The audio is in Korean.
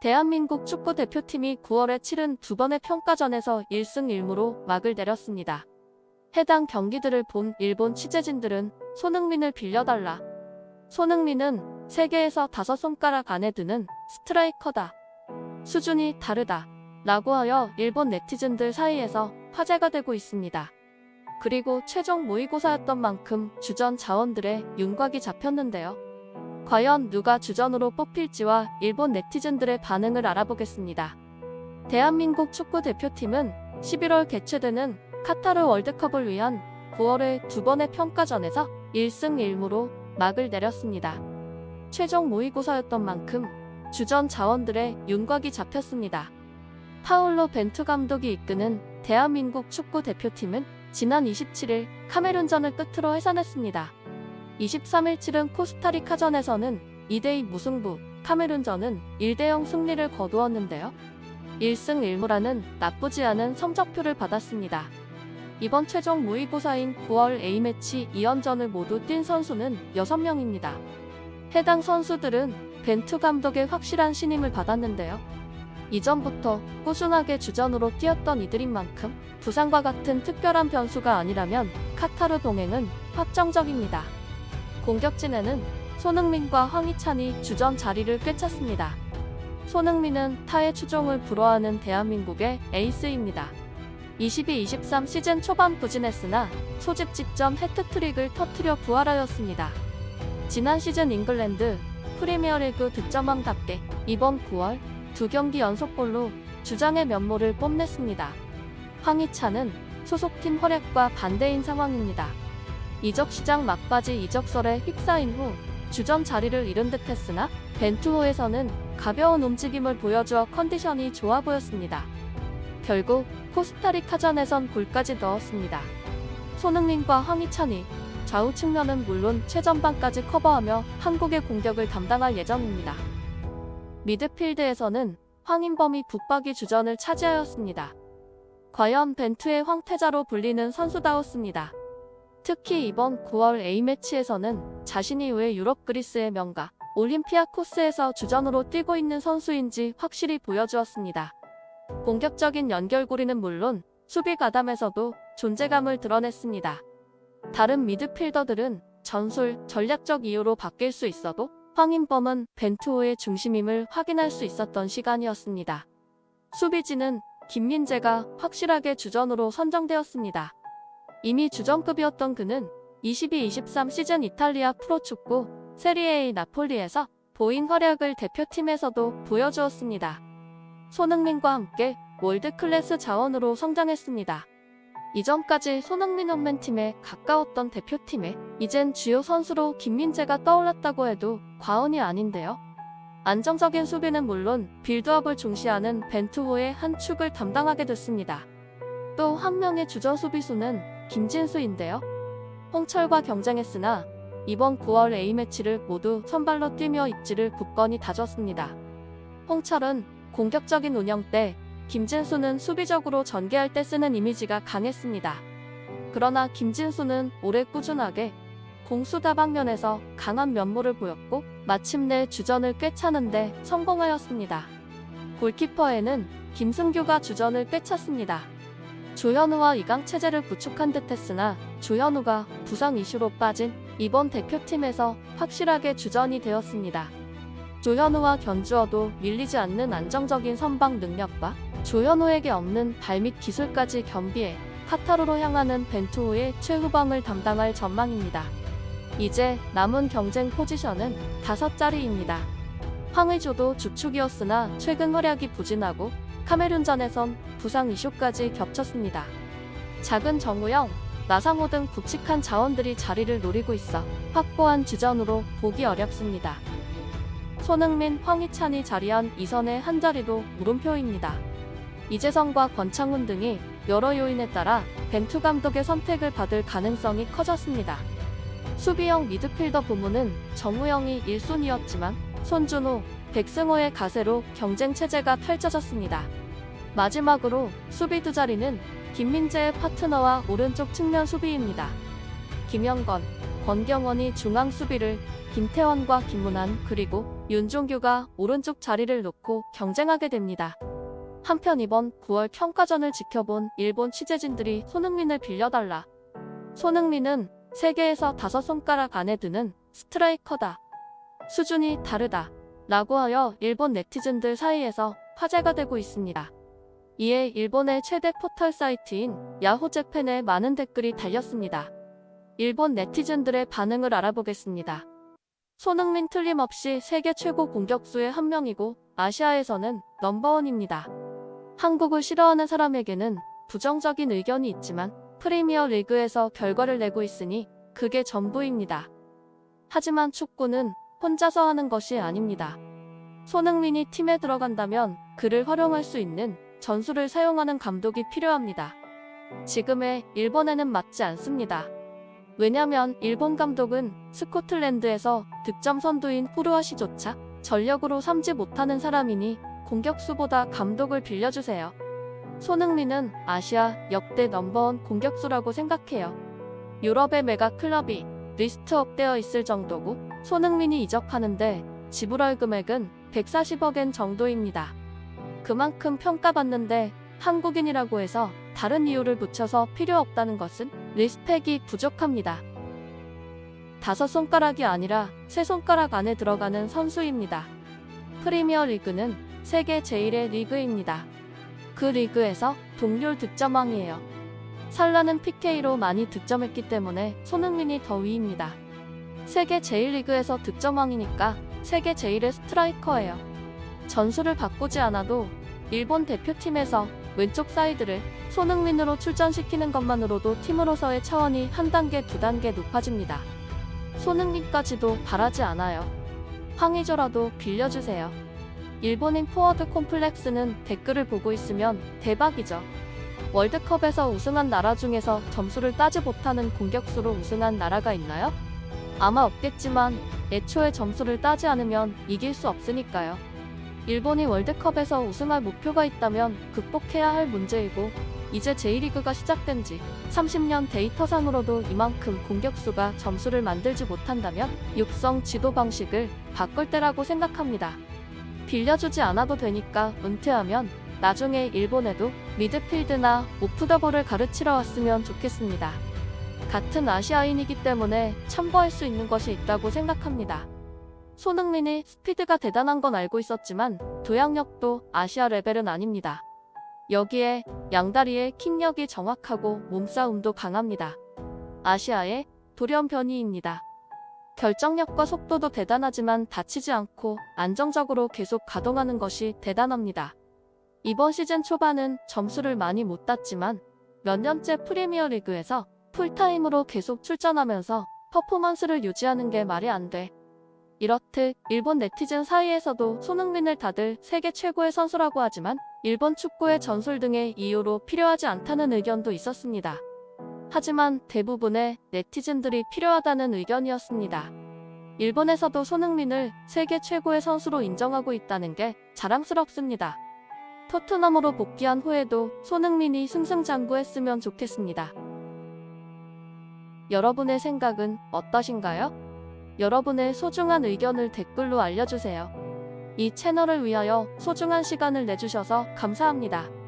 대한민국 축구 대표팀이 9월에 치른 두 번의 평가전에서 1승 1무로 막을 내렸습니다. 해당 경기들을 본 일본 취재진들은 손흥민을 빌려달라. 손흥민은 세계에서 다섯 손가락 안에 드는 스트라이커다. 수준이 다르다. 라고 하여 일본 네티즌들 사이에서 화제가 되고 있습니다. 그리고 최종 모의고사였던 만큼 주전 자원들의 윤곽이 잡혔는데요. 과연 누가 주전으로 뽑힐지와 일본 네티즌들의 반응을 알아보겠습니다. 대한민국 축구 대표팀은 11월 개최되는 카타르 월드컵을 위한 9월의 두 번의 평가전에서 1승 1무로 막을 내렸습니다. 최종 모의고사였던 만큼 주전 자원들의 윤곽이 잡혔습니다. 파울로 벤투 감독이 이끄는 대한민국 축구 대표팀은 지난 27일 카메룬전을 끝으로 해산했습니다. 23일 치른 코스타리카전에서는 2대2 무승부, 카메룬전은 1대0 승리를 거두었는데요. 1승 1무라는 나쁘지 않은 성적표를 받았습니다. 이번 최종 모의고사인 9월 A매치 2연전을 모두 뛴 선수는 6명입니다. 해당 선수들은 벤투 감독의 확실한 신임을 받았는데요. 이전부터 꾸준하게 주전으로 뛰었던 이들인 만큼 부상과 같은 특별한 변수가 아니라면 카타르 동행은 확정적입니다. 공격 진에는 손흥민과 황희찬이 주전 자리를 꿰찼습니다. 손흥민은 타의 추종을 불허하는 대한민국의 에이스입니다. 22-23 시즌 초반 부진했으나 소집 직전 해트트릭을 터트려 부활하였습니다. 지난 시즌 잉글랜드 프리미어리그 득점왕답게 이번 9월 두 경기 연속골로 주장의 면모를 뽐냈습니다. 황희찬은 소속팀 활약과 반대인 상황입니다. 이적 시장 막바지 이적설에 휩싸인 후 주전 자리를 잃은 듯 했으나 벤투호에서는 가벼운 움직임을 보여주어 컨디션이 좋아 보였습니다. 결국 코스타리카전에선 골까지 넣었습니다. 손흥민과 황희찬이 좌우 측면은 물론 최전방까지 커버하며 한국의 공격을 담당할 예정입니다. 미드필드에서는 황인범이 북박이 주전을 차지하였습니다. 과연 벤투의 황태자로 불리는 선수다웠습니다. 특히 이번 9월 A매치에서는 자신이 왜 유럽 그리스의 명가 올림피아 코스에서 주전으로 뛰고 있는 선수인지 확실히 보여주었습니다. 공격적인 연결고리는 물론 수비 가담에서도 존재감을 드러냈습니다. 다른 미드필더들은 전술, 전략적 이유로 바뀔 수 있어도 황인범은 벤투호의 중심임을 확인할 수 있었던 시간이었습니다. 수비진은 김민재가 확실하게 주전으로 선정되었습니다. 이미 주전급이었던 그는 22-23 시즌 이탈리아 프로축구 세리에이 나폴리에서 보인 활약을 대표팀에서도 보여주었습니다. 손흥민과 함께 월드클래스 자원으로 성장했습니다. 이전까지 손흥민 원맨팀에 가까웠던 대표팀에 이젠 주요 선수로 김민재가 떠올랐다고 해도 과언이 아닌데요. 안정적인 수비는 물론 빌드업을 중시하는 벤투호의 한 축을 담당하게 됐습니다. 또 한 명의 주전 수비수는 김진수인데요. 홍철과 경쟁했으나 이번 9월 A매치를 모두 선발로 뛰며 입지를 굳건히 다졌습니다. 홍철은 공격적인 운영 때 김진수는 수비적으로 전개할 때 쓰는 이미지가 강했습니다. 그러나 김진수는 올해 꾸준하게 공수 다방면에서 강한 면모를 보였고 마침내 주전을 꿰차는데 성공하였습니다. 골키퍼에는 김승규가 주전을 꿰찼습니다. 조현우와 이강 체제를 구축한 듯 했으나 조현우가 부상 이슈로 빠진 이번 대표팀에서 확실하게 주전이 되었습니다. 조현우와 견주어도 밀리지 않는 안정적인 선방 능력과 조현우에게 없는 발밑 기술까지 겸비해 카타르로 향하는 벤투호의 최후방을 담당할 전망입니다. 이제 남은 경쟁 포지션은 다섯 자리입니다. 황의조도 주축이었으나 최근 활약이 부진하고 카메룬전에선 부상 이슈까지 겹쳤습니다. 작은 정우영, 나상호 등 굵직한 자원들이 자리를 노리고 있어 확고한 주전으로 보기 어렵습니다. 손흥민, 황희찬이 자리한 이선의 한 자리도 물음표입니다. 이재성과 권창훈 등이 여러 요인에 따라 벤투 감독의 선택을 받을 가능성이 커졌습니다. 수비형 미드필더 부문은 정우영이 1순위였지만 손준호, 백승호의 가세로 경쟁 체제가 펼쳐졌습니다. 마지막으로 수비 두 자리는 김민재의 파트너와 오른쪽 측면 수비입니다. 김영건, 권경원이 중앙 수비를 김태원과 김문환 그리고 윤종규가 오른쪽 자리를 놓고 경쟁하게 됩니다. 한편 이번 9월 평가전을 지켜본 일본 취재진들이 손흥민을 빌려달라. 손흥민은 세계에서 다섯 손가락 안에 드는 스트라이커다. 수준이 다르다. 라고 하여 일본 네티즌들 사이에서 화제가 되고 있습니다. 이에 일본의 최대 포털 사이트인 야호재팬에 많은 댓글이 달렸습니다. 일본 네티즌들의 반응을 알아보겠습니다. 손흥민 틀림없이 세계 최고 공격수의 한 명이고 아시아에서는 넘버원입니다. 한국을 싫어하는 사람에게는 부정적인 의견이 있지만 프리미어 리그에서 결과를 내고 있으니 그게 전부입니다. 하지만 축구는 혼자서 하는 것이 아닙니다. 손흥민이 팀에 들어간다면 그를 활용할 수 있는 전술을 사용하는 감독이 필요합니다. 지금의 일본에는 맞지 않습니다. 왜냐면 일본 감독은 스코틀랜드에서 득점 선두인 후르와시조차 전력으로 삼지 못하는 사람이니 공격수보다 감독을 빌려주세요. 손흥민은 아시아 역대 넘버원 공격수라고 생각해요. 유럽의 메가 클럽이 리스트업되어 있을 정도고 손흥민이 이적하는데 지불할 금액은 140억엔 정도입니다. 그만큼 평가받는데 한국인이라고 해서 다른 이유를 붙여서 필요 없다는 것은 리스펙이 부족합니다. 다섯 손가락이 아니라 세 손가락 안에 들어가는 선수입니다. 프리미어 리그는 세계 제1의 리그입니다. 그 리그에서 동률 득점왕이에요. 살라는 PK로 많이 득점했기 때문에 손흥민이 더 위입니다. 세계 제1리그에서 득점왕이니까 세계 제1의 스트라이커예요. 전술을 바꾸지 않아도 일본 대표팀에서 왼쪽 사이드를 손흥민으로 출전시키는 것만으로도 팀으로서의 차원이 한 단계, 두 단계 높아집니다. 손흥민까지도 바라지 않아요. 황의조라도 빌려주세요. 일본인 포워드 콤플렉스는 댓글을 보고 있으면 대박이죠. 월드컵에서 우승한 나라 중에서 점수를 따지 못하는 공격수로 우승한 나라가 있나요? 아마 없겠지만 애초에 점수를 따지 않으면 이길 수 없으니까요. 일본이 월드컵에서 우승할 목표가 있다면 극복해야 할 문제이고 이제 제1리그가 시작된 지 30년 데이터상으로도 이만큼 공격수가 점수를 만들지 못한다면 육성 지도 방식을 바꿀 때라고 생각합니다. 빌려주지 않아도 되니까 은퇴하면 나중에 일본에도 미드필드나 오프더볼을 가르치러 왔으면 좋겠습니다. 같은 아시아인이기 때문에 참고할 수 있는 것이 있다고 생각합니다. 손흥민이 스피드가 대단한 건 알고 있었지만 도약력도 아시아 레벨은 아닙니다. 여기에 양다리의 킥력이 정확하고 몸싸움도 강합니다. 아시아의 돌연변이입니다. 결정력과 속도도 대단하지만 다치지 않고 안정적으로 계속 가동하는 것이 대단합니다. 이번 시즌 초반은 점수를 많이 못 땄지만 몇 년째 프리미어 리그에서 풀타임으로 계속 출전하면서 퍼포먼스를 유지하는 게 말이 안 돼. 이렇듯 일본 네티즌 사이에서도 손흥민을 다들 세계 최고의 선수라고 하지만 일본 축구의 전술 등의 이유로 필요하지 않다는 의견도 있었습니다. 하지만 대부분의 네티즌들이 필요하다는 의견이었습니다. 일본에서도 손흥민을 세계 최고의 선수로 인정하고 있다는 게 자랑스럽습니다. 토트넘으로 복귀한 후에도 손흥민이 승승장구했으면 좋겠습니다. 여러분의 생각은 어떠신가요? 여러분의 소중한 의견을 댓글로 알려주세요. 이 채널을 위하여 소중한 시간을 내주셔서 감사합니다.